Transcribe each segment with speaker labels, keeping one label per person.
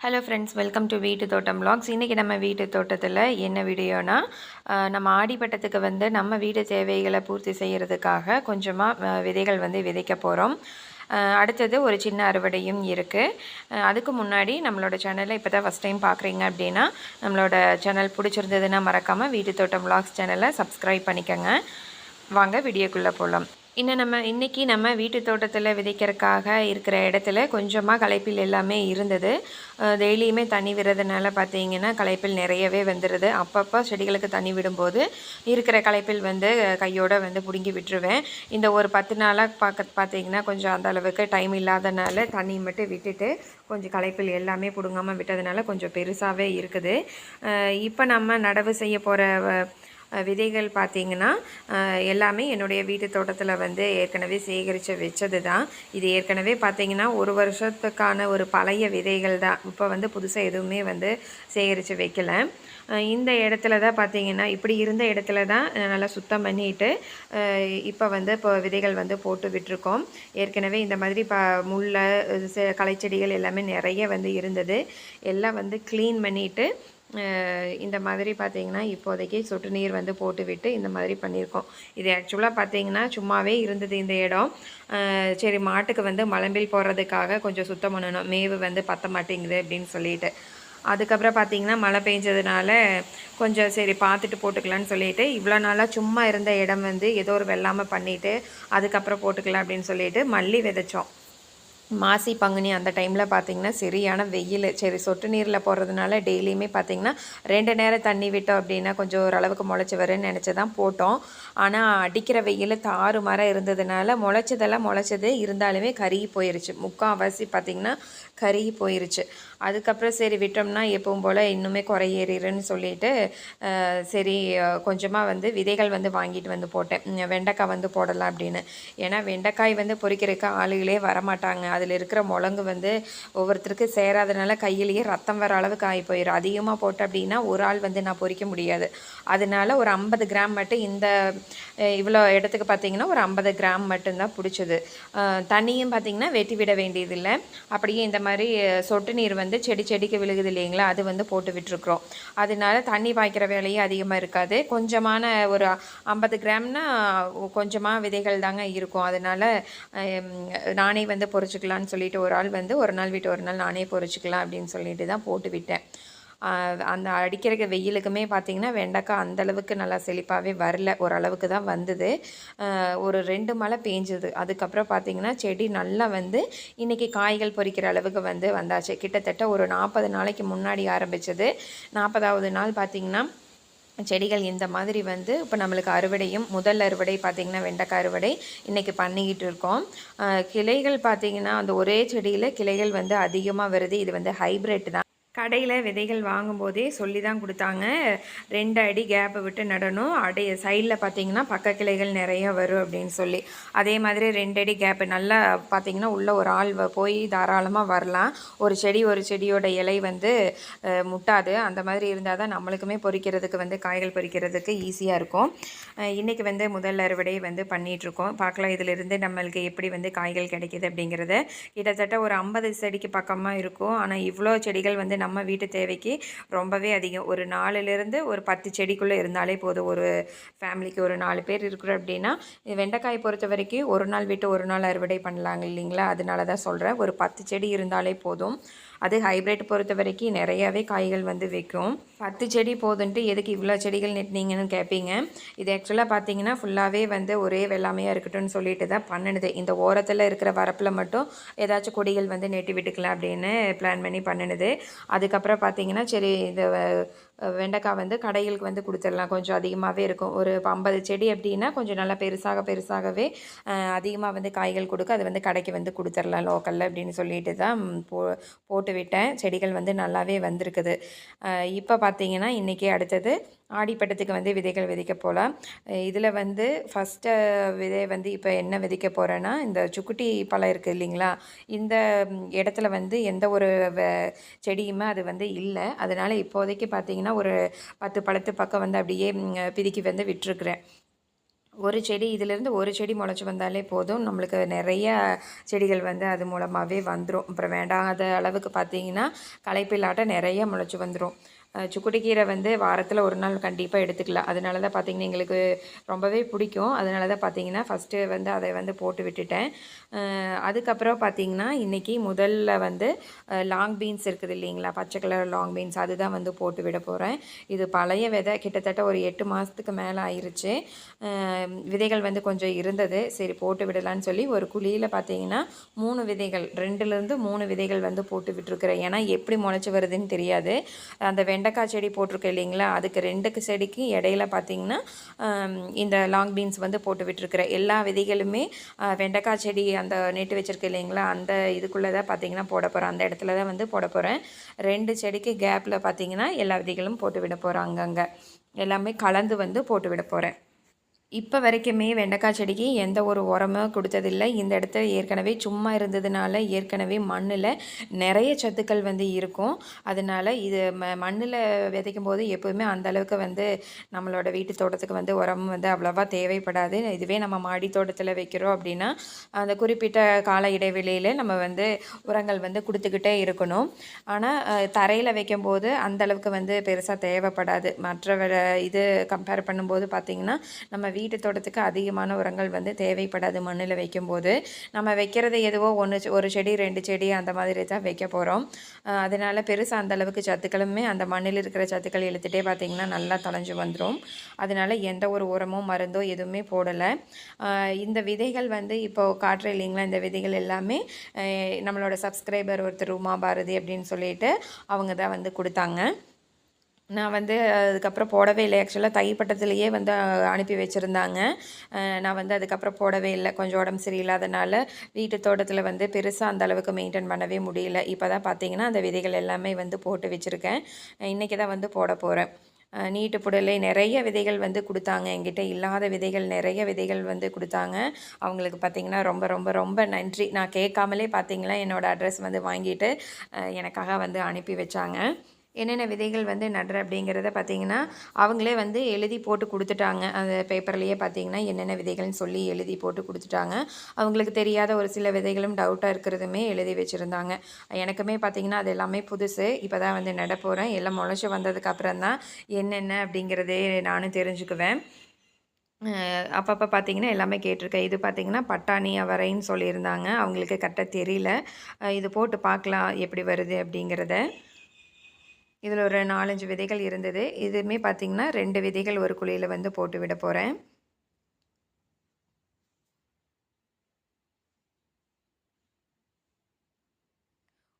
Speaker 1: Hello friends welcome to வீட்டு தோட்டம் vlogs இன்றைக்கி நம்ம வீட்டு தோட்டத்தில் என்ன வீடியோனா நம்ம ஆடிப்பட்டத்துக்கு வந்து நம்ம வீட்டு தேவைகளை பூர்த்தி செய்கிறதுக்காக கொஞ்சமாக விதைகள் வந்து விதைக்க போகிறோம் அடுத்தது ஒரு சின்ன அறுவடையும் இருக்குது அதுக்கு முன்னாடி நம்மளோட சேனலை இப்போ தான் ஃபஸ்ட் டைம் பார்க்குறீங்க அப்படின்னா நம்மளோட சேனல் பிடிச்சிருந்ததுன்னா மறக்காமல் வீட்டு தோட்டம் vlogs சேனலை சப்ஸ்கிரைப் பண்ணிக்கோங்க. வாங்க வீடியோக்குள்ளே போகலாம் இன்னும் நம்ம இன்றைக்கி நம்ம வீட்டு தோட்டத்தில் விதைக்கிறதுக்காக இருக்கிற இடத்துல கொஞ்சமாக களைப்பில் எல்லாமே இருந்தது. டெய்லியுமே தண்ணி விடுறதுனால பார்த்தீங்கன்னா களைப்பில் நிறையவே வந்துடுது அப்பப்போ செடிகளுக்கு தண்ணி விடும்போது இருக்கிற களைப்பில் வந்து கையோடு வந்து பிடுங்கி விட்டுருவேன். இந்த ஒரு பத்து நாளாக பார்க்க பார்த்தீங்கன்னா கொஞ்சம் அந்த அளவுக்கு டைம் இல்லாதனால தண்ணி மட்டும் விட்டுட்டு கொஞ்சம் களைப்பில் எல்லாமே பிடுங்காமல் விட்டதுனால கொஞ்சம் பெருசாகவே இருக்குது. இப்போ நம்ம நடவு செய்ய போகிற விதைகள் பார்த்தீங்கன்னா எல்லாமே என்னுடைய வீட்டு தோட்டத்தில் வந்து ஏற்கனவே சேகரித்து வச்சது தான் இது ஏற்கனவே பார்த்தீங்கன்னா ஒரு வருஷத்துக்கான ஒரு பழைய விதைகள் தான். இப்போ வந்து புதுசாக எதுவுமே வந்து சேகரித்து வைக்கல. இந்த இடத்துல தான் பார்த்தீங்கன்னா இப்படி இருந்த இடத்துல தான் நல்லா சுத்தம் பண்ணிட்டு இப்போ வந்து இப்போ விதைகள் வந்து போட்டு விட்டுருக்கோம். ஏற்கனவே இந்த மாதிரி ப முல்லை செ- களைச்செடிகள் எல்லாமே நிறைய வந்து இருந்தது. எல்லாம் வந்து க்ளீன் பண்ணிட்டு இந்த மாதிரி பார்த்தீங்கன்னா இப்போதைக்கு சொட்டு நீர் வந்து போட்டுவிட்டு இந்த மாதிரி பண்ணியிருக்கோம். இது ஆக்சுவலாக பார்த்தீங்கன்னா சும்மாவே இருந்தது இந்த இடம். சரி மாட்டுக்கு வந்து மலம்பில் போடுறதுக்காக கொஞ்சம் சுத்தம் பண்ணணும். மேவு வந்து பத்த மாட்டேங்குது அப்படின்னு சொல்லிட்டு. அதுக்கப்புறம் பார்த்தீங்கன்னா மழை பெஞ்சதுனால கொஞ்சம் சரி பார்த்துட்டு போட்டுக்கலான்னு சொல்லிட்டு இவ்வளோ நாளாக சும்மா இருந்த இடம் வந்து ஏதோ ஒரு வெள்ளாமல் பண்ணிவிட்டு அதுக்கப்புறம் போட்டுக்கலாம் அப்படின்னு சொல்லிட்டு மல்லி விதைச்சோம். மாசி பங்குனி அந்த டைமில் பார்த்தீங்கன்னா சரியான வெயில். சரி சொட்டு நீரில் போடுறதுனால டெய்லியுமே பார்த்தீங்கன்னா ரெண்டு நேரம் தண்ணி விட்டோம் அப்படின்னா கொஞ்சம் ஓரளவுக்கு முளைச்சி வரும்னு நினச்சி தான் போட்டோம். ஆனால் அடிக்கிற வெயில் தாறு மரம் இருந்ததுனால முளைச்சதெல்லாம் முளைச்சது இருந்தாலுமே கருகி போயிருச்சு. முக்கால்வாசி பார்த்தீங்கன்னா கருகி போயிருச்சு. அதுக்கப்புறம் சரி விட்டோம்னா எப்பவும் போல் இன்னுமே குறையேறிடுன்னு சொல்லிட்டு சரி கொஞ்சமாக வந்து விதைகள் வந்து வாங்கிட்டு வந்து போட்டேன். வெண்டைக்காய் வந்து போடலாம் அப்படின்னு. ஏன்னா வெண்டைக்காய் வந்து பொறிக்கிறதுக்கு ஆளுகளே வரமாட்டாங்க. அதில் இருக்கிற முழங்கு வந்து ஒவ்வொருத்தருக்கு சேராதனால கையிலேயே ரத்தம் வர அளவுக்கு ஆகி போயிடும் அதிகமாக போட்டு அப்படின்னா ஒரு ஆள் வந்து நான் பொறிக்க முடியாது. அதனால ஒரு ஐம்பது கிராம் மட்டும் இந்த இவ்வளோ இடத்துக்கு பார்த்தீங்கன்னா ஒரு ஐம்பது கிராம் மட்டும்தான் பிடிச்சது. தண்ணியும் பார்த்தீங்கன்னா வெட்டி விட வேண்டியதில்லை. அப்படியே இந்த மாதிரி சொட்டு நீர் வந்து செடி செடிக்கு விழுகுது இல்லைங்களா அது வந்து போட்டு விட்டுருக்குறோம். அதனால தண்ணி பாய்க்கிற வேலையும் அதிகமாக இருக்காது. கொஞ்சமான ஒரு ஐம்பது கிராம்னா கொஞ்சமாக விதைகள் தாங்க இருக்கும். அதனால நானே வந்து பொறிச்சிக்கலான்னு சொல்லிட்டு ஒரு ஆள் வந்து ஒரு நாள் விட்டு ஒரு நாள் நானே பொறிச்சிக்கலாம் அப்படின்னு சொல்லிட்டு தான் போட்டு விட்டேன். அந்த அடிக்கிற வெயிலுக்குமே பார்த்திங்கன்னா வெண்டைக்காய் அந்த அளவுக்கு நல்லா செழிப்பாகவே வரல. ஓரளவுக்கு தான் வந்தது. ஒரு ரெண்டு மழை பேஞ்சுது அதுக்கப்புறம் பார்த்தீங்கன்னா செடி நல்லா வந்து இன்றைக்கி காய்கள் பொறிக்கிற அளவுக்கு வந்து வந்தாச்சு. கிட்டத்தட்ட ஒரு நாற்பது நாளைக்கு முன்னாடி ஆரம்பிச்சது. நாற்பதாவது நாள் பார்த்தீங்கன்னா செடிகள் இந்த மாதிரி வந்து இப்போ நம்மளுக்கு அறுவடையும் முதல் அறுவடை பார்த்திங்கன்னா வெண்டைக்காய் அறுவடை இன்றைக்கி பண்ணிக்கிட்டு இருக்கோம். கிளைகள் பார்த்திங்கன்னா அந்த ஒரே செடியில் கிளைகள் வந்து அதிகமாக வருது. இது வந்து ஹைப்ரிட் தான். கடையில் விதைகள் வாங்கும்போதே சொல்லி தான் கொடுத்தாங்க. ரெண்டு அடி கேப்பை விட்டு நடணும். அடி சைடில் பார்த்தீங்கன்னா பக்க கிளைகள் நிறைய வரும் அப்படின்னு சொல்லி. அதே மாதிரி ரெண்டு அடி கேப்பு நல்லா பார்த்தீங்கன்னா உள்ள ஒரு ஆள் வ- போய் தாராளமாக வரலாம். ஒரு செடி ஒரு செடியோட இலை வந்து முட்டாது. அந்த மாதிரி இருந்தால் தான் நம்மளுக்குமே பொறிக்கிறதுக்கு வந்து காய்கள் பொறிக்கிறதுக்கு ஈஸியாக இருக்கும். இன்றைக்கி வந்து முதல் அறுவடை வந்து பண்ணிகிட்ருக்கோம் பார்க்கலாம் இதிலிருந்து நம்மளுக்கு எப்படி வந்து காய்கள் கிடைக்கிது அப்படிங்கிறத. கிட்டத்தட்ட ஒரு ஐம்பது செடிக்கு பக்கமாக இருக்கும். ஆனால் இவ்வளோ செடிகள் வந்து நம்ம வீட்டு தேவைக்கு ரொம்பவே அதிகம். ஒரு நாலுலேருந்து ஒரு பத்து செடிக்குள்ளே இருந்தாலே போதும். ஒரு ஃபேமிலிக்கு ஒரு நாலு பேர் இருக்கிறோம் அப்படின்னா இது வெண்டைக்காய் பொறுத்த வரைக்கும் ஒரு நாள் விட்டு ஒரு நாள் அறுவடை பண்ணலாங்க இல்லைங்களா? அதனால தான் சொல்கிறேன் ஒரு பத்து செடி இருந்தாலே போதும். அது ஹைப்ரிட் பொறுத்த வரைக்கும் நிறையாவே காய்கள் வந்து வைக்கும் பத்து செடி போதுன்ட்டு எதுக்கு இவ்வளோ செடிகள் நெட்டினீங்கன்னு கேட்பீங்க இது ஆக்சுவலாக பார்த்தீங்கன்னா ஃபுல்லாகவே வந்து ஒரே வெள்ளாமையாக இருக்கட்டும்னு சொல்லிட்டு தான் பண்ணினது இந்த ஓரத்தில் இருக்கிற வரப்பில் மட்டும் ஏதாச்சும் கொடிகள் வந்து நெட்டி விட்டுக்கலாம் அப்படின்னு பிளான் பண்ணி பண்ணினது அதுக்கப்புறம் பார்த்தீங்கன்னா சரி இந்த வெண்டைக்காய் வந்து கடைகளுக்கு வந்து கொடுத்துடலாம். கொஞ்சம் அதிகமாகவே இருக்கும். ஒரு ஐம்பது செடி அப்படின்னா கொஞ்சம் நல்லா பெருசாக பெருசாகவே அதிகமாக வந்து காய்கள் கொடுக்க அது வந்து கடைக்கு வந்து கொடுத்துடலாம். லோக்கலில் அப்படின்னு சொல்லிட்டு தான் போ போட்டு விட்டேன். செடிகள் வந்து நல்லாவே வந்திருக்குது. இப்போ பார்த்தீங்கன்னா இன்றைக்கி அடுத்தது ஆடிப்பட்டத்துக்கு வந்து விதைகள் விதைக்க போகலாம். இதில் வந்து ஃபஸ்ட்டு விதை வந்து இப்போ என்ன விதைக்க போகிறேன்னா இந்த சுக்குட்டி பழம் இருக்குது இல்லைங்களா? இந்த இடத்துல வந்து எந்த ஒரு வ- செடியுமே அது வந்து இல்லை. அதனால் இப்போதைக்கு பார்த்தீங்கன்னா ஒரு பத்து பழத்து பக்கம் வந்து அப்படியே பிதுக்கி வந்து விட்டுருக்குறேன். ஒரு செடி இதிலேருந்து ஒரு செடி முளைச்சி வந்தாலே போதும். நம்மளுக்கு நிறைய செடிகள் வந்து அது மூலமாகவே வந்துடும் அப்புறம் வேண்டாத அளவுக்கு பார்த்தீங்கன்னா களைப்பில்லாட்ட நிறைய முளைச்சி வந்துடும் சுக்குட்டிக்கீரை வந்து வாரத்தில் ஒரு நாள் கண்டிப்பாக எடுத்துக்கலாம். அதனால தான் பார்த்திங்கன்னா எங்களுக்கு ரொம்பவே பிடிக்கும். அதனால தான் பார்த்திங்கன்னா ஃபஸ்ட்டு வந்து அதை வந்து போட்டு விட்டுட்டேன். அதுக்கப்புறம் பார்த்திங்கன்னா இன்றைக்கி முதல்ல வந்து லாங் பீன்ஸ் இருக்குது இல்லைங்களா? பச்சை கலர் லாங் பீன்ஸ் அதுதான் வந்து போட்டு விட போகிறேன் இது பழைய விதை. கிட்டத்தட்ட ஒரு எட்டு மாதத்துக்கு மேலே ஆயிடுச்சு விதைகள் வந்து கொஞ்சம் இருந்தது. சரி போட்டு விடலான்னு சொல்லி ஒரு குழியில் பார்த்திங்கன்னா மூணு விதைகள் ரெண்டுலேருந்து மூணு விதைகள் வந்து போட்டு விட்டுருக்குறேன். ஏன்னா எப்படி முளைச்சி வருதுன்னு தெரியாது. அந்த வெண்டைக்காய் செடி போட்டிருக்கேன் இல்லைங்களா? அதுக்கு ரெண்டுக்கு செடிக்கு இடையில பார்த்தீங்கன்னா இந்த லாங் பீன்ஸ் வந்து போட்டு விட்டுருக்குறேன். எல்லா விதைகளுமே வெண்டைக்காய் செடி அந்த நெட்டு வச்சுருக்கேன் இல்லைங்களா? அந்த இதுக்குள்ளே தான் பார்த்தீங்கன்னா போட போகிறேன் அந்த இடத்துல தான் வந்து போட போகிறேன் ரெண்டு செடிக்கு கேப்பில் பார்த்தீங்கன்னா எல்லா விதைகளும் போட்டு விட போகிறேன் அங்கங்கே. எல்லாமே கலந்து வந்து போட்டு விட போகிறேன் இப்போ வரைக்குமே வெண்டைக்காய் செடிக்கு எந்த ஒரு உரமும் கொடுத்ததில்லை. இந்த இடத்துல ஏற்கனவே சும்மா இருந்ததுனால ஏற்கனவே மண்ணில் நிறைய சத்துக்கள் வந்து இருக்கும். அதனால் இது ம மண்ணில் விதைக்கும் போது எப்போவுமே அந்தளவுக்கு வந்து நம்மளோட வீட்டு தோட்டத்துக்கு வந்து உரம் வந்து அவ்வளோவா தேவைப்படாது. இதுவே நம்ம மாடி தோட்டத்தில் வைக்கிறோம் அப்படின்னா அந்த குறிப்பிட்ட கால இடைவெளியில் நம்ம வந்து உரங்கள் வந்து கொடுத்துக்கிட்டே இருக்கணும். ஆனால் தரையில் வைக்கும்போது அந்தளவுக்கு வந்து பெருசாக தேவைப்படாது. மற்ற இது கம்பேர் பண்ணும்போது பார்த்திங்கன்னா நம்ம வீட்டு தோட்டத்துக்கு அதிகமான உரங்கள் வந்து தேவைப்படாது மண்ணில் வைக்கும்போது. நம்ம வைக்கிறது எதுவோ ஒன்று ஒரு செடி ரெண்டு செடி அந்த மாதிரி தான் வைக்க போகிறோம் அதனால் பெருசாக அந்த அளவுக்கு சத்துக்களுமே அந்த மண்ணில் இருக்கிற சத்துக்கள் இழுத்துட்டே பார்த்திங்கன்னா நல்லா தொலைஞ்சு வந்துடும் அதனால் எந்த ஒரு உரமும் மருந்தோ எதுவுமே போடலை. இந்த விதைகள் வந்து இப்போது காட்டுற இல்லைங்களா இந்த விதைகள் எல்லாமே நம்மளோட சப்ஸ்கிரைபர் ஒருத்தர் உமா பாரதி அப்படின்னு சொல்லிட்டு அவங்க தான் வந்து கொடுத்தாங்க. நான் வந்து அதுக்கப்புறம் போடவே இல்லை. ஆக்சுவலாக தைப்பட்டத்துலேயே வந்து அனுப்பி வச்சுருந்தாங்க. நான் வந்து அதுக்கப்புறம் போடவே இல்லை. கொஞ்சம் உடம்பு சரியில்லாதனால வீட்டு தோட்டத்தில் வந்து பெருசாக அந்த அளவுக்கு மெயின்டைன் பண்ணவே முடியல. இப்போ தான் பார்த்தீங்கன்னா அந்த விதைகள் எல்லாமே வந்து போட்டு வச்சுருக்கேன். இன்றைக்கி தான் வந்து போட போகிறேன் நீட்டு புடலை நிறைய விதைகள் வந்து கொடுத்தாங்க. என்கிட்ட இல்லாத விதைகள் நிறைய விதைகள் வந்து கொடுத்தாங்க. அவங்களுக்கு பார்த்திங்கன்னா ரொம்ப ரொம்ப ரொம்ப நன்றி. நான் கேட்காமலே பார்த்திங்கன்னா என்னோடய அட்ரஸ் வந்து வாங்கிட்டு எனக்காக வந்து அனுப்பி வச்சாங்க. என்னென்ன விதைகள் வந்து நடுற அப்படிங்கிறத பார்த்திங்கன்னா அவங்களே வந்து எழுதி போட்டு கொடுத்துட்டாங்க. அந்த பேப்பர்லேயே பார்த்திங்கன்னா என்னென்ன விதைகள்னு சொல்லி எழுதி போட்டு கொடுத்துட்டாங்க. அவங்களுக்கு தெரியாத ஒரு சில விதைகளும் டவுட்டாக இருக்கிறதுமே எழுதி வச்சுருந்தாங்க. எனக்குமே பார்த்திங்கன்னா அது எல்லாமே புதுசு. இப்போ தான் வந்து நட போகிறேன் எல்லாம் முளைச்சி வந்ததுக்கப்புறம் தான் என்னென்ன அப்படிங்கிறதே நானும் தெரிஞ்சுக்குவேன். அப்பப்போ பார்த்தீங்கன்னா எல்லாமே கேட்டிருக்கேன். இது பார்த்திங்கன்னா பட்டாணி அவரைன்னு சொல்லியிருந்தாங்க. அவங்களுக்கு கரெக்டாக தெரியல. இது போட்டு பார்க்கலாம் எப்படி வருது அப்படிங்கிறத. இதில் ஒரு நாலஞ்சு விதைகள் இருந்தது. இதுவுமே பார்த்திங்கன்னா ரெண்டு விதைகள் ஒரு குழியில் வந்து போட்டு விட போகிறேன்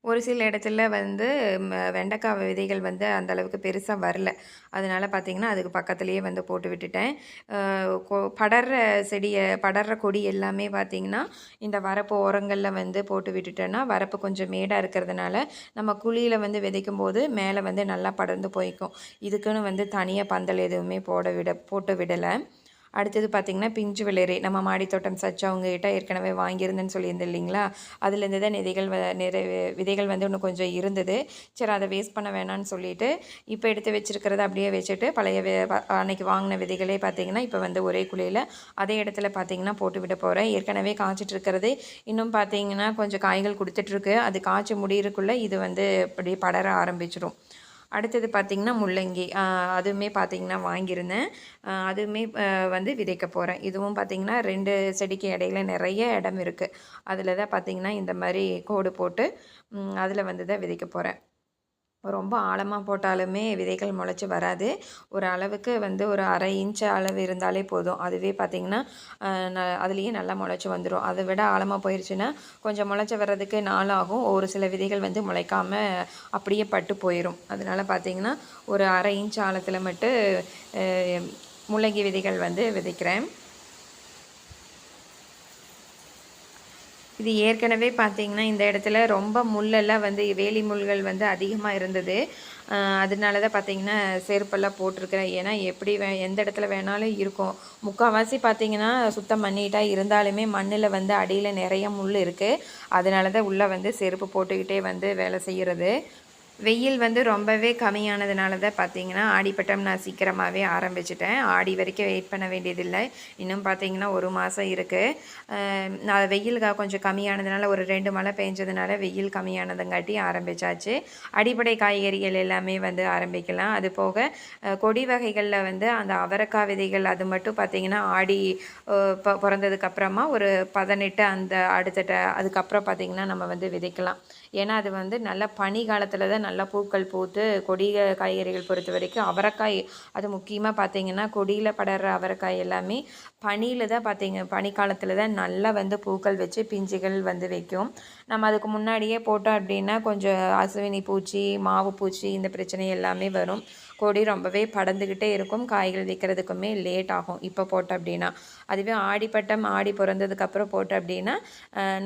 Speaker 1: ஒரு சில இடத்துல வந்து வெண்டைக்காய் விதைகள் வந்து அந்த அளவுக்கு பெருசாக வரல. அதனால் பார்த்திங்கன்னா அதுக்கு பக்கத்துலேயே வந்து போட்டு விட்டுட்டேன். படர்ற செடியை படர்ற கொடி எல்லாமே பார்த்திங்கன்னா இந்த வரப்பு ஓரங்களில் வந்து போட்டு விட்டுட்டேன்னா வரப்பு கொஞ்சம் மேடாக இருக்கிறதுனால நம்ம குழியில் வந்து விதைக்கும் போது மேலே வந்து நல்லா படர்ந்து போய்க்கும். இதுக்குன்னு வந்து தனியாக பந்தல் எதுவுமே போட விட போட்டு விடலை. அடுத்தது பார்த்திங்கன்னா பிஞ்சு விளையறி நம்ம மாடித்தோட்டம் சச்சவங்ககிட்ட ஏற்கனவே வாங்கியிருந்தேன்னு சொல்லியிருந்தேன் இல்லைங்களா? அதுலேருந்து தான் விதைகள் நிறை விதைகள் வந்து இன்னும் கொஞ்சம் இருந்தது. சரி அதை வேஸ்ட் பண்ண வேணான்னு சொல்லிட்டு இப்போ எடுத்து வச்சுருக்கிறத அப்படியே வச்சுட்டு பழைய அன்னைக்கு வாங்கின விதைகளே பார்த்திங்கன்னா இப்போ வந்து ஒரே குழியில் அதே இடத்துல பார்த்திங்கன்னா போட்டு விட போகிறேன் ஏற்கனவே காய்ச்சிட்டு இருக்கிறது. இன்னும் பார்த்திங்கன்னா கொஞ்சம் காய்கள் கொடுத்துட்ருக்கு அது காய்ச்சி முடியிறக்குள்ளே இது வந்து இப்படி படர ஆரம்பிச்சிடும். அடுத்தது பார்த்திங்கன்னா முள்ளங்கி. அதுவுமே பார்த்திங்கன்னா வாங்கியிருந்தேன். அதுவுமே வந்து விதைக்க போகிறேன் இதுவும் பார்த்திங்கன்னா ரெண்டு செடிக்கு இடையில நிறைய இடம் இருக்குது அதில் தான் பார்த்திங்கன்னா இந்த மாதிரி கோடு போட்டு அதில் வந்து தான் விதைக்க போகிறேன் ரொம்ப ஆழமாக போட்டாலுமே விதைகள் முளைச்சி வராது. ஒரு அளவுக்கு வந்து ஒரு அரை இன்ச்சு அளவு இருந்தாலே போதும். அதுவே பார்த்திங்கன்னா ந அதுலேயே நல்லா முளைச்சி வந்துடும் அதை விட ஆழமாக போயிடுச்சுன்னா கொஞ்சம் முளைச்சி வர்றதுக்கு நாளாகும் ஒரு சில விதைகள் வந்து முளைக்காமல் அப்படியே பட்டு போயிடும் அதனால் பார்த்திங்கன்னா ஒரு அரை இன்ச் ஆழத்தில் மட்டும் முள்ளங்கி விதைகள் வந்து விதைக்கிறேன். இது ஏற்கனவே பார்த்தீங்கன்னா இந்த இடத்துல ரொம்ப முள்ளெல்லாம் வந்து வேலி முள்கள் வந்து அதிகமாக இருந்தது. அதனால தான் பார்த்தீங்கன்னா செருப்பெல்லாம் போட்டிருக்கிறேன். ஏன்னா எப்படி வே எந்த இடத்துல வேணாலும் இருக்கும். முக்கால்வாசி பார்த்தீங்கன்னா சுத்தம் பண்ணிட்டா இருந்தாலுமே மண்ணில் வந்து அடியில் நிறைய முள் இருக்குது அதனால தான் உள்ளே வந்து செருப்பு போட்டுக்கிட்டே வந்து வேலை செய்கிறது வெயில் வந்து ரொம்பவே கம்மியானதுனால தான் பார்த்தீங்கன்னா ஆடிப்பட்டம் நான் சீக்கிரமாகவே ஆரம்பிச்சிட்டேன். ஆடி வரைக்கும் வெயிட் பண்ண வேண்டியதில்லை. இன்னும் பார்த்தீங்கன்னா ஒரு மாதம் இருக்குது நான் வெயில் கொஞ்சம் கம்மியானதுனால ஒரு ரெண்டு மழை பெஞ்சதுனால வெயில் கம்மியானதுங்காட்டி ஆரம்பிச்சாச்சு. அடிப்படை காய்கறிகள் எல்லாமே வந்து ஆரம்பிக்கலாம். அது போக கொடி வகைகளில் வந்து அந்த அவரக்காய் விதைகள் அது மட்டும் பார்த்தீங்கன்னா ஆடி பிறந்ததுக்கப்புறமா ஒரு பதினெட்டு அந்த அடுத்த அதுக்கப்புறம் பார்த்தீங்கன்னா நம்ம வந்து விதைக்கலாம். ஏன்னா அது வந்து நல்ல பனி காலத்தில் தான் நல்லா பூக்கள் பூத்து கொடி காய்கறிகள் பொறுத்த வரைக்கும் அவரைக்காய் அது முக்கியமாக பார்த்தீங்கன்னா கொடியில் படர்ற அவரைக்காய் எல்லாமே பனியில் தான் பார்த்தீங்க பனிக்காலத்தில் தான் நல்லா வந்து பூக்கள் வச்சு பிஞ்சுகள் வந்து வைக்கும். நம்ம அதுக்கு முன்னாடியே போட்டோம் அப்படின்னா கொஞ்சம் அசுவினி பூச்சி மாவு பூச்சி இந்த பிரச்சனை எல்லாமே வரும். கொடி ரொம்பவே படர்ந்துக்கிட்டே இருக்கும். காய்கள் வைக்கிறதுக்குமே லேட் ஆகும். இப்போ போட்டோம் அப்படின்னா. அதுவே ஆடிப்பட்டம் ஆடி பிறந்ததுக்கப்புறம் போட்டோம் அப்படின்னா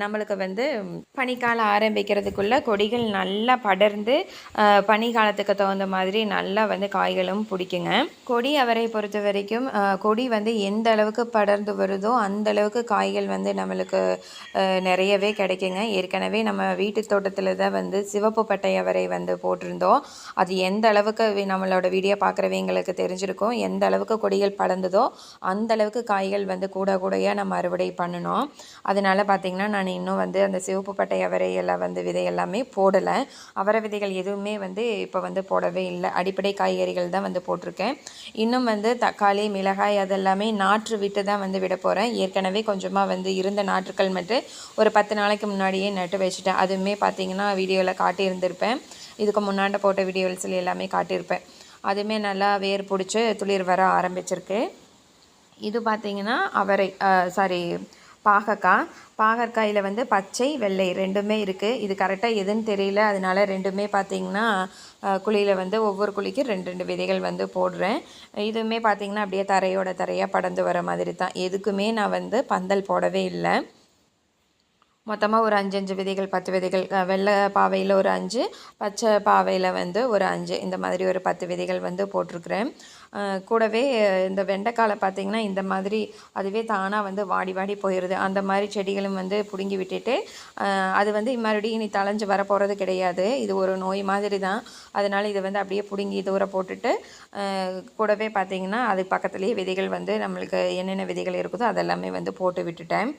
Speaker 1: நம்மளுக்கு வந்து பனிக்காலம் ஆரம்பிக்கிறதுக்குள்ளே கொடிகள் நல்லா படர்ந்து பனிக்காலத்துக்கு தகுந்த மாதிரி நல்லா வந்து காய்களும் பிடிக்குங்க. கொடி அவரை பொறுத்த வரைக்கும் கொடி வந்து எந்த அளவுக்கு படர்ந்து வருதோ அந்த அளவுக்கு காய்கள் வந்து நம்மளுக்கு நிறையவே கிடைக்குங்க. ஏற்கனவே நம்ம வீட்டு தோட்டத்தில் தான் வந்து சிவப்பு பட்டை அவரை வந்து போட்டிருந்தோம். அது எந்த அளவுக்கு நம்மளோட நம்மளோட வீடியோ பார்க்குறவங்களுக்கு தெரிஞ்சிருக்கும். எந்த அளவுக்கு கொடிகள் படர்ந்ததோ அந்த அளவுக்கு காய்கள் வந்து கூட கூடையாக நம்ம அறுவடை பண்ணணும் அதனால் பார்த்திங்கன்னா நான் இன்னும் வந்து அந்த சிவப்பு பட்டை அவரை எல்லாம் வந்து விதை எல்லாமே போடலை. அவரை விதைகள் எதுவுமே வந்து இப்போ வந்து போடவே இல்லை. அடிப்படை காய்கறிகள் தான் வந்து போட்டிருக்கேன். இன்னும் வந்து தக்காளி மிளகாய் அதெல்லாமே நாற்று விட்டு தான் வந்து விட போகிறேன் ஏற்கனவே கொஞ்சமாக வந்து இருந்த நாற்றுக்கள் மட்டும் ஒரு பத்து நாளைக்கு முன்னாடியே நட்டு வச்சுட்டேன். அதுவுமே பார்த்திங்கன்னா வீடியோவில் காட்டியிருந்திருப்பேன். இதுக்கு முன்னாண்ட போட்ட வீடியோஸில் எல்லாமே காட்டியிருப்பேன். அதுவுமே நல்லா வேர் பிடிச்சி துளிர் வர ஆரம்பிச்சிருக்கு. இது பார்த்திங்கன்னா அவரை சாரி பாகக்காய். பாகற்காயில் வந்து பச்சை வெள்ளை ரெண்டுமே இருக்குது இது கரெக்டாக எதுன்னு தெரியல. அதனால ரெண்டுமே பார்த்தீங்கன்னா குழியில் வந்து ஒவ்வொரு குழிக்கும் ரெண்டு ரெண்டு விதைகள் வந்து போடுறேன். இதுவுமே பார்த்திங்கன்னா அப்படியே தரையோட தரையாக படந்து வர மாதிரி தான். எதுக்குமே நான் வந்து பந்தல் போடவே இல்லை. மொத்தமாக ஒரு அஞ்சு அஞ்சு விதைகள் பத்து விதைகள் வெள்ளை பாவையில் ஒரு அஞ்சு பச்சை பாவையில் வந்து ஒரு அஞ்சு. இந்த மாதிரி ஒரு பத்து விதைகள் வந்து போட்டிருக்கிறேன். கூடவே இந்த வெண்டைக்காலை பார்த்திங்கன்னா இந்த மாதிரி அதுவே தானாக வந்து வாடி வாடி போயிடுது அந்த மாதிரி செடிகளும் வந்து பிடுங்கி விட்டுட்டு அது வந்து மறுபடியும் இனி தளைஞ்சு வரப்போகிறது கிடையாது. இது ஒரு நோய் மாதிரி தான். அதனால் இதை வந்து அப்படியே பிடுங்கி தூர போட்டுட்டு கூடவே பார்த்திங்கன்னா அது பக்கத்துலேயே விதைகள் வந்து நம்மளுக்கு என்னென்ன விதைகள் இருக்குதோ அதெல்லாமே வந்து போட்டு விட்டுட்டேன்.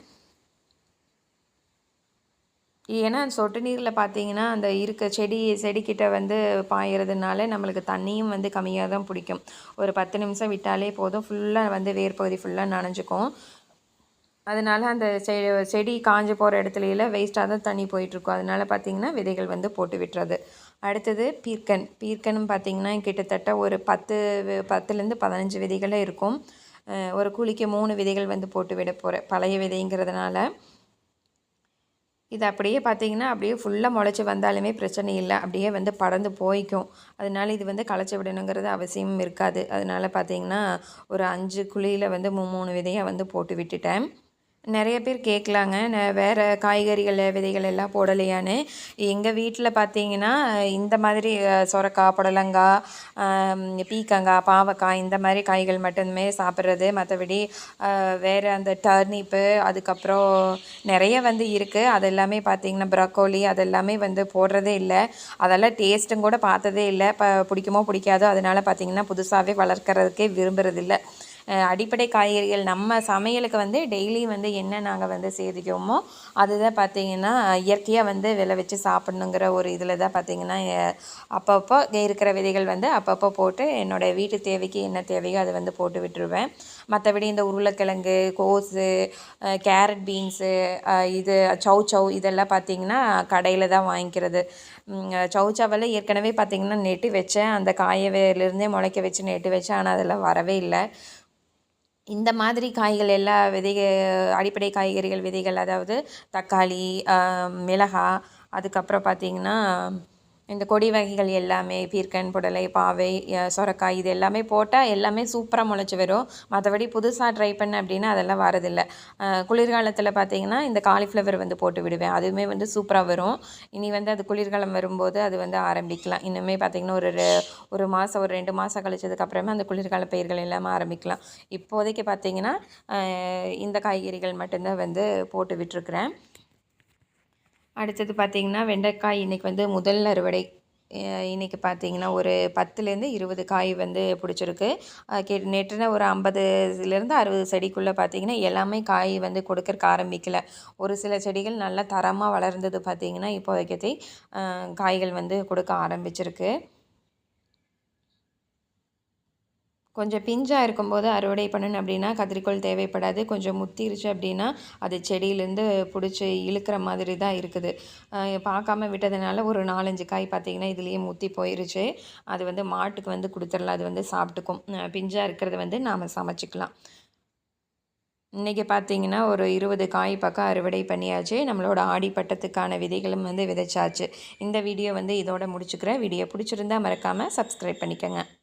Speaker 1: ஏன்னா சொட்டு நீரில் பார்த்தீங்கன்னா அந்த இருக்க செடி செடிக்கிட்ட வந்து பாயறதுனால நம்மளுக்கு தண்ணியும் வந்து கம்மியாக தான் பிடிக்கும். ஒரு பத்து நிமிஷம் விட்டாலே போதும். ஃபுல்லாக வந்து வேர் பகுதி ஃபுல்லாக நனைஞ்சுக்கும். அதனால அந்த செ செடி காஞ்சு போகிற இடத்துலையில வேஸ்ட்டாக தான் தண்ணி போயிட்டுருக்கும். அதனால பார்த்தீங்கன்னா விதைகள் வந்து போட்டு விட்டுறது. அடுத்தது பீர்க்கன். பீர்க்கன் பார்த்தீங்கன்னா கிட்டத்தட்ட ஒரு பத்து பத்துலேருந்து பதினஞ்சு விதைகளே இருக்கும். ஒரு குழிக்கு மூணு விதைகள் வந்து போட்டு விட போகிறேன் பழைய விதைங்கிறதுனால. இது அப்படியே பார்த்தீங்கன்னா அப்படியே ஃபுல்லாக முளைச்சி வந்தாலுமே பிரச்சனை இல்லை. அப்படியே வந்து படர்ந்து போய்க்கும். அதனால இது வந்து களைச்சி விடணுங்கிறது அவசியம் இருக்காது. அதனால பார்த்தீங்கன்னா ஒரு அஞ்சு குழியில் வந்து மூணு மூணு விதையாக வந்து போட்டு விட்டுட்டேன். நிறைய பேர் கேட்கலாங்க. நான் வேறு காய்கறிகள் விதைகள் எல்லாம் போடலையான்னு. எங்கள் வீட்டில் பார்த்தீங்கன்னா இந்த மாதிரி அஹ், சொரக்காய் புடலங்காய் பீக்கங்காய் பாவக்காய் இந்த மாதிரி காய்கள் மட்டுமே சாப்பிட்றது. மற்றபடி வேறு அந்த டர்னிப்பு அதுக்கப்புறம் நிறைய வந்து இருக்குது அது எல்லாமே பார்த்தீங்கன்னா ப்ரக்கோலி அதெல்லாமே வந்து போடுறதே இல்லை. அதெல்லாம் டேஸ்ட்டும் கூட பார்த்ததே இல்லை. இப்போ பிடிக்குமோ பிடிக்காதோ அதனால பார்த்தீங்கன்னா புதுசாகவே வளர்க்குறதுக்கே விரும்புகிறதில்ல அடிப்படை காய்கறிகள் நம்ம சமையலுக்கு வந்து டெய்லி வந்து என்ன நாங்கள் வந்து சேதிக்கோமோ அதுதான் பார்த்தீங்கன்னா இயற்கையாக வந்து விளைவிச்சு சாப்பிட்ணுங்கிற ஒரு இதில் தான் பார்த்தீங்கன்னா அப்பப்போ இருக்கிற விதைகள் வந்து அப்பப்போ போட்டு என்னோட வீட்டு தேவைக்கு என்ன தேவையோ அதை வந்து போட்டு விட்டுருவேன். மற்றபடி இந்த உருளைக்கிழங்கு கோஸு கேரட் பீன்ஸு இது சௌ சௌ இதெல்லாம் பார்த்தீங்கன்னா கடையில் தான் வாங்கிக்கிறது. ம், சௌ ஏற்கனவே பார்த்திங்கன்னா நெட்டு வச்சேன். அந்த காயவிலேருந்தே முளைக்க வச்சு நெட்டு வச்சேன். ஆனால் அதெல்லாம் வரவே இல்லை. இந்த மாதிரி காய்கள் எல்லா விதைக அடிப்படை காய்கறிகள் விதைகள் அதாவது தக்காளி மிளகாய் அதுக்கப்புறம் பார்த்தீங்கன்னா இந்த கொடி வகைகள் எல்லாமே பீர்க்கன் புடலை பாவை சொரக்காய் இது எல்லாமே போட்டால் எல்லாமே சூப்பராக முளைச்சி வரும். மற்றபடி புதுசாக ட்ரை பண்ண அப்படின்னா அதெல்லாம் வரதில்லை குளிர்காலத்தில் பார்த்தீங்கன்னா இந்த காலிஃப்ளவர் வந்து போட்டு விடுவேன். அதுவுமே வந்து சூப்பராக வரும். இனி வந்து அது குளிர்காலம் வரும்போது அது வந்து ஆரம்பிக்கலாம். இன்னுமே பார்த்தீங்கன்னா ஒரு ரெ- ஒரு மாதம் ஒரு ரெண்டு மாதம் கழிச்சதுக்கப்புறமே அந்த குளிர்கால பயிர்கள் எல்லாமே ஆரம்பிக்கலாம். இப்போதைக்கு பார்த்தீங்கன்னா இந்த காய்கறிகள் மட்டும்தான் வந்து போட்டு விட்டுருக்குறேன். அடுத்தது பார்த்திங்கன்னா வெண்டைக்காய் இன்றைக்கி வந்து முதல் அறுவடை. இன்றைக்கி இன்னைக்கு பார்த்தீங்கன்னா ஒரு பத்துலேருந்து இருபது காய் வந்து பிடிச்சிருக்கு. கே நேற்றுனா ஒரு ஐம்பதுலேருந்து அறுபது செடிக்குள்ளே பார்த்திங்கன்னா எல்லாமே காய் வந்து கொடுக்கறக்கு ஆரம்பிக்கல. ஒரு சில செடிகள் நல்லா தரமாக வளர்ந்தது பார்த்தீங்கன்னா இப்போதைக்கு காய்கள் வந்து கொடுக்க ஆரம்பிச்சிருக்கு. கொஞ்சம் பிஞ்சாக இருக்கும்போது அறுவடை பண்ணணும் அப்படின்னா கத்திரிக்கோள் தேவைப்படாது. கொஞ்சம் முத்திருச்சு அப்படின்னா அது செடியிலேருந்து பிடிச்சி இழுக்கிற மாதிரி தான் இருக்குது. பார்க்காம விட்டதுனால ஒரு நாலஞ்சு காய் பார்த்தீங்கன்னா இதுலேயே முத்தி போயிருச்சு. அது வந்து மாட்டுக்கு வந்து கொடுத்துடலாம். அது வந்து சாப்பிட்டுக்கும். பிஞ்சாக இருக்கிறது வந்து நாம் சமைச்சிக்கலாம். இன்றைக்கி பார்த்தீங்கன்னா ஒரு இருபது காய் பக்கம் அறுவடை பண்ணியாச்சு. நம்மளோட ஆடிப்பட்டத்துக்கான விதைகளும் வந்து விதைச்சாச்சு. இந்த வீடியோ வந்து இதோட முடிச்சுக்கிறேன். வீடியோ பிடிச்சிருந்தா மறக்காமல் சப்ஸ்கிரைப் பண்ணிக்கோங்க.